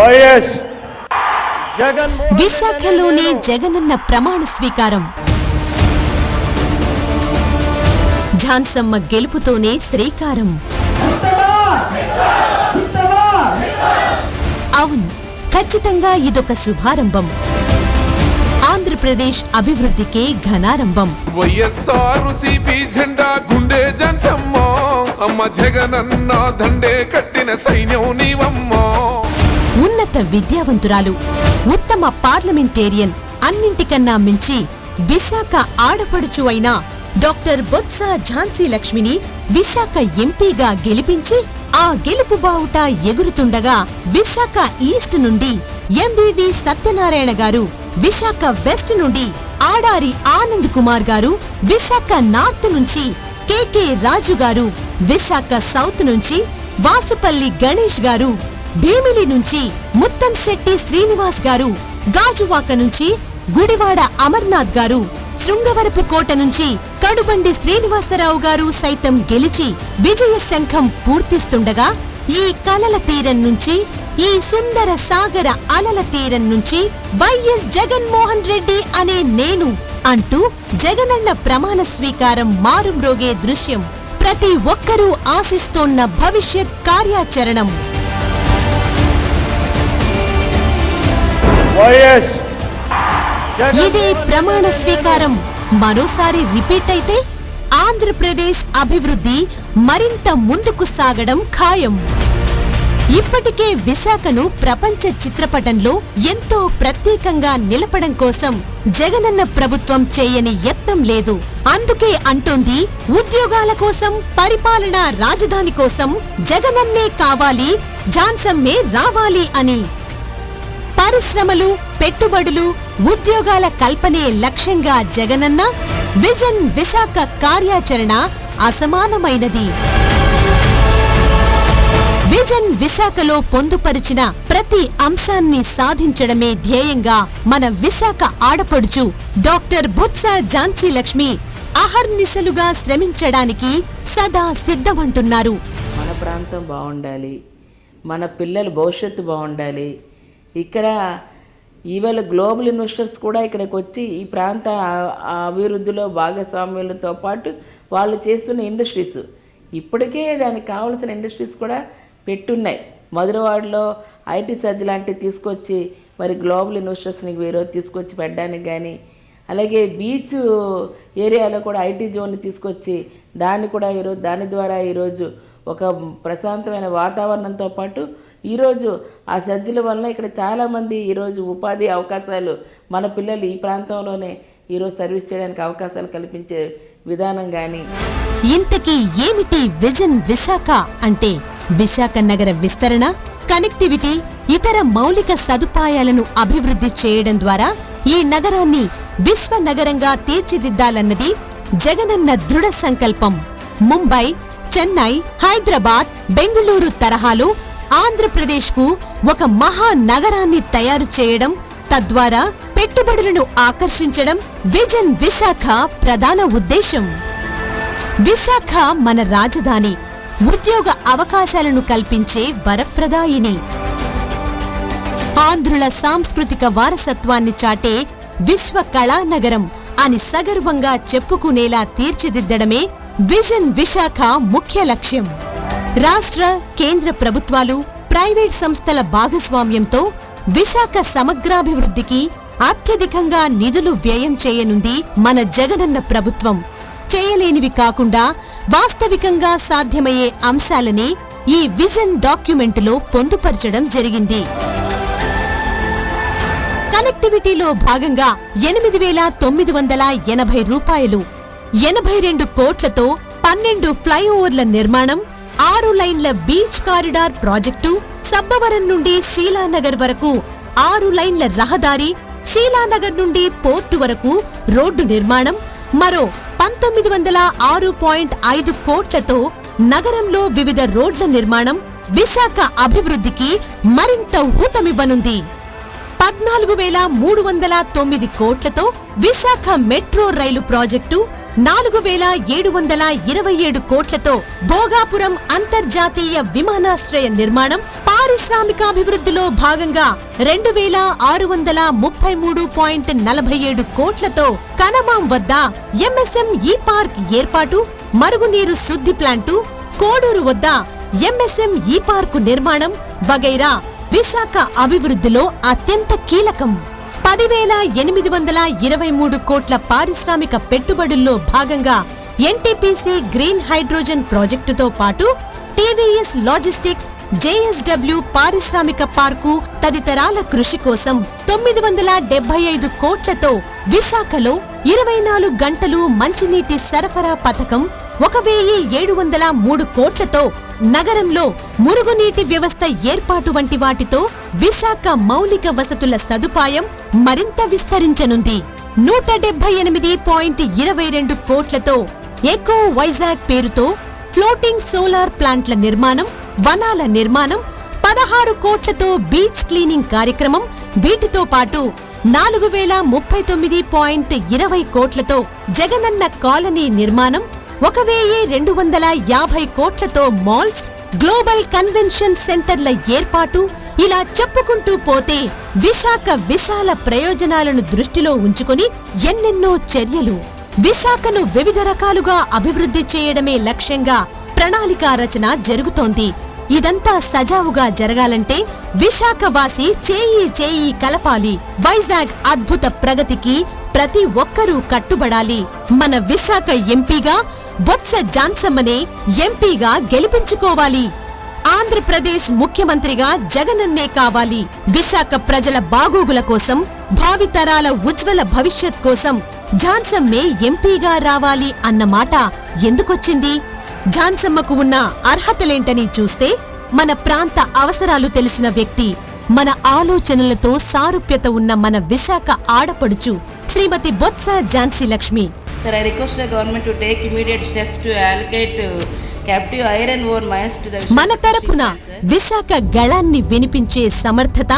YS Jaganmohan విశాఖలోనే Jagananna ప్రమాణ స్వీకారం. ఝాన్సమ్మ గెలుపుతోనే శ్రీకారం. అవును ఖచ్చితంగా ఇదొక శుభారంభం. ఆంధ్రప్రదేశ్ అభివృద్ధికే ఘనారంభం. వైఎస్ఆర్ జెండా గుండె జన్సమ్మో అమ్మ జగనన్న దండే కట్టిన సైన్యం నీవమ్మో. ఉన్నత విద్యావంతురాలు ఉత్తమ పార్లమెంటేరియన్ అన్నింటికన్నా మించి విశాఖ ఆడపడుచు అయిన డాక్టర్ బొత్స ఝాన్సీ లక్ష్మిని విశాఖ ఎంపీగా గెలిపించి ఆ గెలుపు బావుట ఎగురుతుండగా విశాఖ ఈస్ట్ నుండి ఎంవివి సత్యనారాయణ గారు విశాఖ వెస్ట్ నుండి ఆడారి ఆనంద్ కుమార్ గారు విశాఖ నార్త్ నుంచి కెకె రాజు గారు విశాఖ సౌత్ నుంచి వాసుపల్లి గణేష్ గారు భీమిలి నుంచి ముత్తంశెట్టి శ్రీనివాస్ గారు గాజువాక నుంచి గుడివాడ అమర్నాథ్ గారు శృంగవరపు కోట నుంచి కడుబండి శ్రీనివాసరావు గారు సైతం గెలిచి విజయ శంఖం పూర్తిస్తుండగా ఈ కలల తీరం నుంచి ఈ సుందర సాగర అలల తీరం నుంచి వైఎస్ జగన్మోహన్ రెడ్డి అనే నేను అంటూ జగనన్న ప్రమాణ స్వీకారం మారుమ్రోగే దృశ్యం. ప్రతి ఒక్కరూ ఆశిస్తోన్న భవిష్యత్ కార్యాచరణం. ఇదే ప్రమాణ స్వీకారం. మరోసారి రిపీట్ అయితే ఆంధ్రప్రదేశ్ అభివృద్ధి మరింత ముందుకు సాగడం ఖాయం. ఇప్పటికే విశాఖను ప్రపంచ చిత్రపటంలో ఎంతో ప్రత్యేకంగా నిలపడం కోసం జగనన్న ప్రభుత్వం చేయని యత్నం లేదు. అందుకే అంటోంది ఉద్యోగాల కోసం పరిపాలనా రాజధాని కోసం జగనన్నే కావాలి జాన్సమ్మే రావాలి అని. పరిశ్రమలు పెట్టుబడులు ఉద్యోగాల కల్పనే లక్ష్యంగా జగనన్న విజన్ విశాఖ కార్యాచరణ అసమానమైనది. విజన్ విశాఖలో పొందుపరిచిన ప్రతి అంశాన్ని సాధించడమే ధ్యేయంగా మన విశాఖ ఆడపడుచు డాక్టర్ బొత్స ఝాన్సీ లక్ష్మి అహర్నిశలుగా శ్రమించడానికి సదా సిద్ధమంటున్నారు. మన ప్రాంతం బాగుండాలి. మన పిల్లల భవిష్యత్తు బాగుండాలి. ఇక్కడ ఈవేళ గ్లోబల్ ఇన్వెస్టర్స్ కూడా ఇక్కడికి వచ్చి ఈ ప్రాంత అభివృద్ధిలో భాగస్వామ్యులతో పాటు వాళ్ళు చేస్తున్న ఇండస్ట్రీస్. ఇప్పటికే దానికి కావాల్సిన ఇండస్ట్రీస్ కూడా పెట్టున్నాయి. మధురవాడలో ఐటీ సర్జ్ లాంటివి తీసుకొచ్చి మరి గ్లోబల్ ఇన్వెస్టర్స్ని వేరే తీసుకొచ్చి పెట్టడానికి కానీ అలాగే బీచ్ ఏరియాలో కూడా ఐటీ జోన్ని తీసుకొచ్చి దాన్ని కూడా ఈరోజు దాని ద్వారా ఈరోజు ఒక ప్రశాంతమైన వాతావరణంతో పాటు ఈరోజు ఆ సజ్జల వలన ఇక్కడ చాలామంది ఈరోజు ఉపాధి అవకాశాలు మన పిల్లలు ఈ ప్రాంతంలోనే ఈరోజు సర్వీస్ చేయడానికి అవకాశాలు కల్పించే విధానం కానీ ఇంతకీ ఏమిటి విజన్ విశాఖ అంటే విశాఖ నగర విస్తరణ కనెక్టివిటీ ఇతర మౌలిక సదుపాయాలను అభివృద్ధి చేయడం ద్వారా ఈ నగరాన్ని విశ్వ నగరంగా తీర్చిదిద్దాలన్నది జగనన్న దృఢ సంకల్పం. ముంబై చెన్నై హైదరాబాద్ బెంగుళూరు తరహాలో ఆంధ్రప్రదేశ్కు ఒక మహా నగరాన్ని తయారు చేయడం తద్వారా పెట్టుబడులను ఆకర్షించడం విజన్ విశాఖ ప్రధాన ఉద్దేశం. విశాఖ మన రాజధాని ఉద్యోగ అవకాశాలను కల్పించే వరప్రదాయిని. ఆంధ్రుల సాంస్కృతిక వారసత్వాన్ని చాటే విశ్వ కళానగరం అని సగర్వంగా చెప్పుకునేలా తీర్చిదిద్దడమే విజన్ విశాఖ ముఖ్య లక్ష్యం. రాష్ట్ర కేంద్ర ప్రభుత్వాలు ప్రైవేట్ సంస్థల భాగస్వామ్యంతో విశాఖ సమగ్రాభివృద్ధికి అత్యధికంగా నిధులు వ్యయం చేయనుంది మన జగనన్న ప్రభుత్వం. చేయలేనివి కాకుండా వాస్తవికంగా సాధ్యమయ్యే అంశాలని ఈ విజన్ డాక్యుమెంటులో పొందుపరచడం జరిగింది. కనెక్టివిటీలో భాగంగా ఎనిమిది వేల తొమ్మిది వందల ఎనభై రూపాయలు ఎనభై రెండు కోట్లతో పన్నెండు ఫ్లైఓవర్ల నిర్మాణం ఆరు లైన్ల బీచ్ కారిడార్ ప్రాజెక్టు సబ్బవరం నుండి శీలానగర్ వరకు ఆరు లైన్ల రహదారి శీలానగర్ నుండి పోర్టు వరకు రోడ్డు నిర్మాణం మరో పంతొమ్మిది వందల ఆరు పాయింట్ ఐదు కోట్లతో నగరంలో వివిధ రోడ్ల నిర్మాణం విశాఖ అభివృద్ధికి మరింత ఊతమివ్వనుంది. పద్నాలుగు వేల మూడు వందల తొమ్మిది కోట్లతో విశాఖ మెట్రో రైలు ప్రాజెక్టు నాలుగు వేల ఏడు వందల ఇరవై ఏడు కోట్లతో భోగాపురం అంతర్జాతీయ విమానాశ్రయ నిర్మాణం పారిశ్రామికాభివృద్ధిలో భాగంగా రెండు వేల ఆరు వందల ముప్పై మూడు పాయింట్ నలభై ఏడు కోట్లతో కనమాం వద్ద ఎంఎస్ఎం ఈ పార్క్ ఏర్పాటు మరుగునీరు శుద్ధి ప్లాంటు కోడూరు వద్ద ఎంఎస్ఎం ఈ పార్కు నిర్మాణం వగైరా విశాఖ అభివృద్ధిలో అత్యంత కీలకం. పదివేల ఎనిమిది వందల ఇరవై మూడు కోట్ల పారిశ్రామిక పెట్టుబడుల్లో భాగంగా ఎన్టీపీసీ గ్రీన్ హైడ్రోజన్ ప్రాజెక్టుతో పాటు టీవీఎస్ లాజిస్టిక్స్ జేఎస్డబ్ల్యూ పారిశ్రామిక పార్కు తదితరాల కృషి కోసం తొమ్మిది వందల డెబ్బై ఐదు కోట్లతో విశాఖలో ఇరవై నాలుగు గంటలు మంచినీటి సరఫరా పథకం ఒక వెయ్యి ఏడు వందల మూడు కోట్లతో నగరంలో మురుగునీటి వ్యవస్థ ఏర్పాటు వంటి వాటితో విశాఖ మౌలిక వసతుల సదుపాయం మరింత విస్తరించనుంది. నూట డెబ్బై ఎనిమిది పాయింట్ ఇరవై రెండు కోట్లతో ఎకో వైజాగ్ పేరుతో ఫ్లోటింగ్ సోలార్ ప్లాంట్ల నిర్మాణం వనాల నిర్మాణం పదహారు కోట్లతో బీచ్ క్లీనింగ్ కార్యక్రమం వీటితో పాటు నాలుగు వేల ముప్పై తొమ్మిది పాయింట్ ఇరవై కోట్లతో జగనన్న కాలనీ నిర్మాణం ఒక వెయ్యి రెండు వందల యాభై కోట్లతో మాల్స్ గ్లోబల్ కన్వెన్షన్ సెంటర్ల ఏర్పాటు ఇలా చెప్పుకుంటూ పోతే విశాఖ విశాల ప్రయోజనాలను దృష్టిలో ఉంచుకొని ఎన్నెన్నో చర్యలు. విశాఖను వివిధ రకాలుగా అభివృద్ధి చేయడమే లక్ష్యంగా ప్రణాళికా రచన జరుగుతోంది. ఇదంతా సజావుగా జరగాలంటే విశాఖ వాసి చేయి చేయి కలపాలి. వైజాగ్ అద్భుత ప్రగతికి ప్రతి ఒక్కరూ కట్టుబడాలి. మన విశాఖ ఎంపీగా బొత్స జాన్సమ్మనే ఎంపీగా గెలిపించుకోవాలి. ఆంధ్రప్రదేశ్ ముఖ్యమంత్రిగా జగనన్నే కావాలి. విశాఖ ప్రజల బాగోగుల కోసం భావితరాల ఉజ్వల భవిష్యత్ కోసం ఝాన్సమ్మే ఎంపీగా రావాలి అన్న మాట ఎందుకొచ్చింది? ఝాన్సమ్మకు ఉన్న అర్హతలేంటని చూస్తే మన ప్రాంత అవసరాలు తెలిసిన వ్యక్తి మన ఆలోచనలతో సారూప్యత ఉన్న మన విశాఖ ఆడపడుచు Shrimati Botsa Jhansi Lakshmi. Sir, I request the government to take immediate steps to allocate uh, captive iron ore mines to the మన తరపున విశాఖ గళాన్ని వినిపించే సమర్థత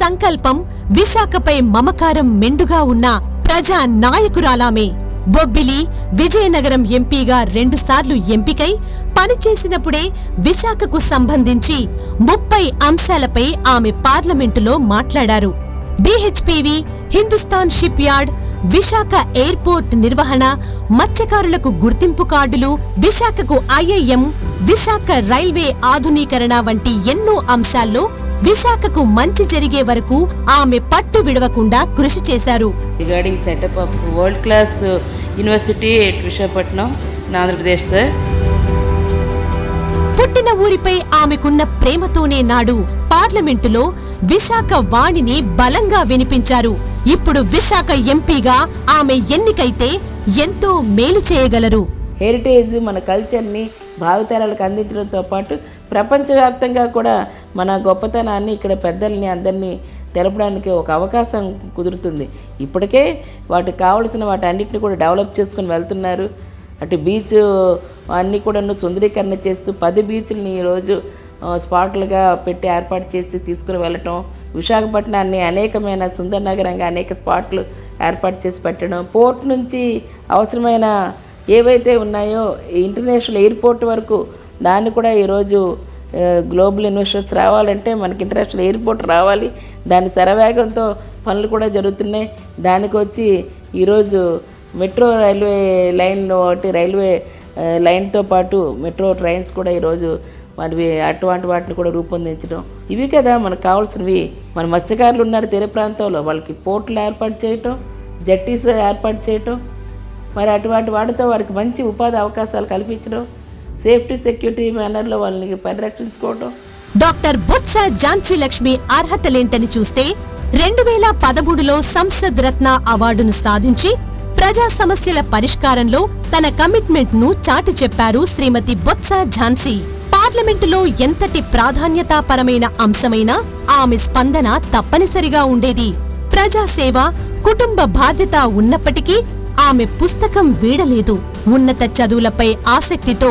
సంకల్పం విశాఖపై మమకారం మెండుగా ఉన్న ప్రజా నాయకురాలామే. బొబ్బిలి విజయనగరం ఎంపీగా రెండుసార్లు ఎంపికై పనిచేసినప్పుడే విశాఖకు సంబంధించి ముప్పై అంశాలపై ఆమె పార్లమెంటులో మాట్లాడారు. BHPV Hindustan shipyard Visakha airport నిర్వహణ మత్స్యకారులకు గుర్తింపు కార్డులు విశాఖకు ఐఐఎం విశాఖ రైల్వే ఆధునీకరణ వంటి ఎన్నో అంశాల్లో విశాఖకు మంచి జరిగే వరకు ఆమె పట్టు విడవకుండా కృషి చేశారు world class uh, university at Vishakhapatnam in Andhra Pradesh, sir. పుట్టిన ఊరిపై ఆమెకున్న ప్రేమతోనే నాడు పార్లమెంటులో విశాఖ వాణిని బలంగా వినిపించారు ఇప్పుడు విశాఖ ఎంపీగా ఆమె ఎన్నికైతే ఎంతో మేలు చేయగలరు. హెరిటేజ్ మన కల్చర్ని భావితరాలకు అందించడంతో పాటు ప్రపంచవ్యాప్తంగా కూడా మన గొప్పతనాన్ని ఇక్కడ పెద్దల్ని అందరినీ తెలపడానికి ఒక అవకాశం కుదురుతుంది. ఇప్పటికే వాటికి కావలసిన వాటి అన్నిటిని కూడా డెవలప్ చేసుకుని వెళ్తున్నారు. అటు బీచ్ అన్నీ కూడా సుందరీకరణ చేస్తూ పది బీచ్లని ఈరోజు స్పాట్లుగా పెట్టి ఏర్పాటు చేసి తీసుకుని వెళ్ళటం విశాఖపట్నాన్ని అనేకమైన సుందర నగరంగా అనేక స్పాట్లు ఏర్పాటు చేసి పెట్టడం పోర్ట్ నుంచి అవసరమైన ఏవైతే ఉన్నాయో ఇంటర్నేషనల్ ఎయిర్పోర్ట్ వరకు దాన్ని కూడా ఈరోజు గ్లోబల్ ఇన్వెస్టర్స్ రావాలంటే మనకి ఇంటర్నేషనల్ ఎయిర్పోర్ట్ రావాలి. దాని శరవేగంతో పనులు కూడా జరుగుతున్నాయి. దానికి వచ్చి ఈరోజు మెట్రో రైల్వే లైన్లో ఒకటి రైల్వే లైన్తో పాటు మెట్రో ట్రైన్స్ కూడా ఈరోజు మరి అటువంటి వాటిని కూడా రూపొందించడం. ఇవి కదా మనకు కావాల్సినవి. మన మత్స్యకారులు ఉన్నారు తీర ప్రాంతంలో. వాళ్ళకి పోర్టులు ఏర్పాటు చేయటం జట్టీస్ ఏర్పాటు చేయటం. మరి అటువంటి వాటితో వారికి మంచి ఉపాధి అవకాశాలు కల్పించడం. సేఫ్టీ సెక్యూరిటీ మేనర్లో వాళ్ళని పరిరక్షించుకోవటం. డాక్టర్ బొత్స ఝాన్సీ లక్ష్మి అర్హతలేంటని చూస్తే రెండు వేల పదమూడులో సంసద్ రత్న అవార్డును సాధించి ప్రజా సమస్యల పరిష్కారంలో తన కమిట్మెంట్ను చాటి చెప్పారు శ్రీమతి బొత్స ఝాన్సీ. పార్లమెంటులో ఎంతటి ప్రాధాన్యతాపరమైన అంశమైనా ఆమె స్పందన తప్పనిసరిగా ఉండేది. ప్రజాసేవ కుటుంబ బాధ్యత ఉన్నప్పటికీ ఆమె పుస్తకం వీడలేదు. ఉన్నత చదువులపై ఆసక్తితో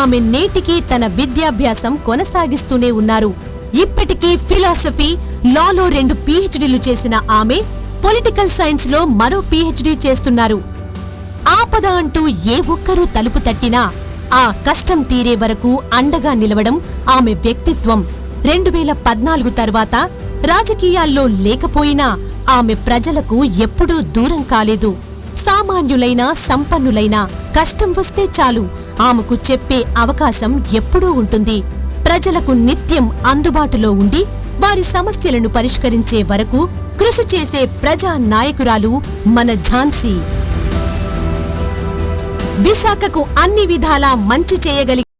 ఆమె నేటికి తన విద్యాభ్యాసం కొనసాగిస్తూనే ఉన్నారు. ఇప్పటికీ ఫిలాసఫీ లాలో రెండు పీహెచ్డీలు చేసిన ఆమె పొలిటికల్ సైన్స్లో మరో పీహెచ్డీ చేస్తున్నారు. ఆపద అంటూ ఏ ఒక్కరూ తలుపు తట్టినా ఆ కష్టం తీరే వరకు అండగా నిలవడం ఆమె వ్యక్తిత్వం. రెండు వేల పద్నాలుగు తర్వాత రాజకీయాల్లో లేకపోయినా ఆమె ప్రజలకు ఎప్పుడూ దూరం కాలేదు. సామాన్యులైన సంపన్నులైన కష్టం వస్తే చాలు. ఆమెకు చెప్పే అవకాశం ఎప్పుడూ ఉంటుంది. ప్రజలకు నిత్యం అందుబాటులో ఉండి వారి సమస్యలను పరిష్కరించే వరకు కృషి చేసే ప్రజా నాయకురాలు మన ఝాన్సీ. విశాఖకు అన్ని విధాలా మంచి చేయగలిగి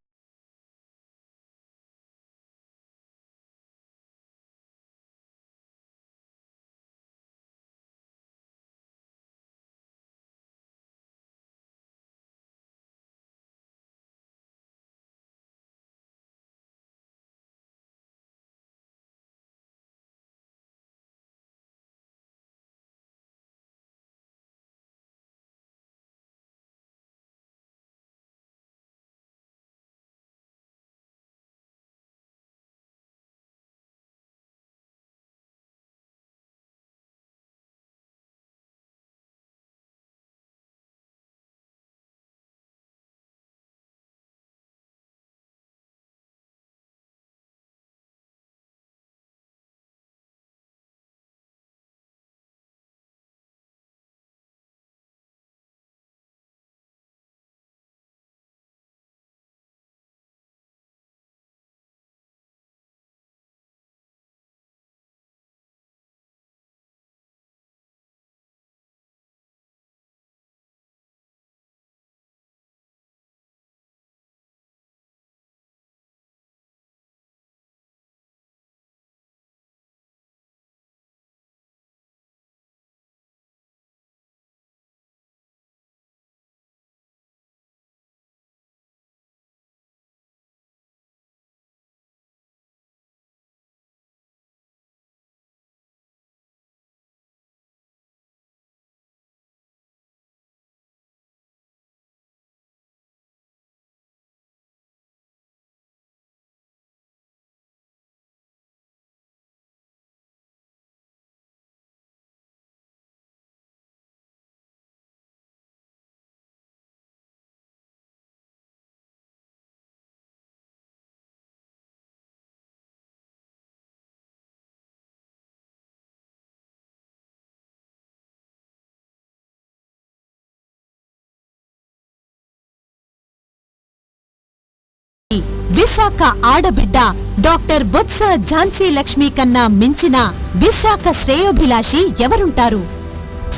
విశాఖ ఆడబిడ్డ డాక్టర్ బొత్స ఝాన్సీ లక్ష్మి కన్నా మించిన విశాఖ శ్రేయోభిలాషి ఎవరుంటారు?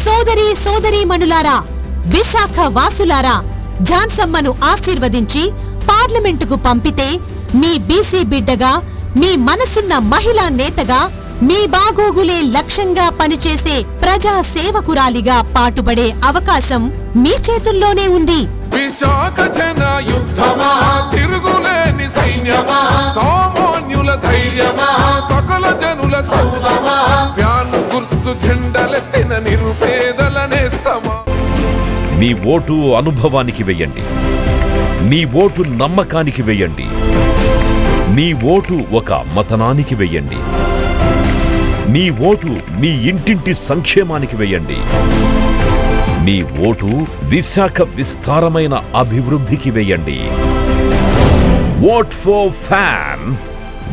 సోదరి సోదరీమణులారా విశాఖ వాసులారా ఝాన్సమ్మను ఆశీర్వదించి పార్లమెంటుకు పంపితే మీ బీసీ బిడ్డగా మీ మనసున్న మహిళా నేతగా మీ బాగోగులే లక్ష్యంగా పనిచేసే ప్రజా సేవకురాలిగా పాటుపడే అవకాశం మీ చేతుల్లోనే ఉంది. విశాఖ జన యుద్ధమా తిరుగులేని సైన్యమా? సామాన్యుల ధైర్యమా? సకల జనుల సౌదమా ఫ్యాను గుర్తు చెండలెత్తిన నిరుపేదల నేస్తమా? మీ ఓటు అనుభవానికి వెయ్యండి మీ ఓటు నమ్మకానికి వెయ్యండి మీ ఓటు ఒక మతనానికి వెయ్యండి మీ ఓటు మీ ఇంటింటి సంక్షేమానికి వెయ్యండి మీ ఓటు విశాఖ విస్తారమైన అభివృద్ధికి వెయ్యండి What for FAM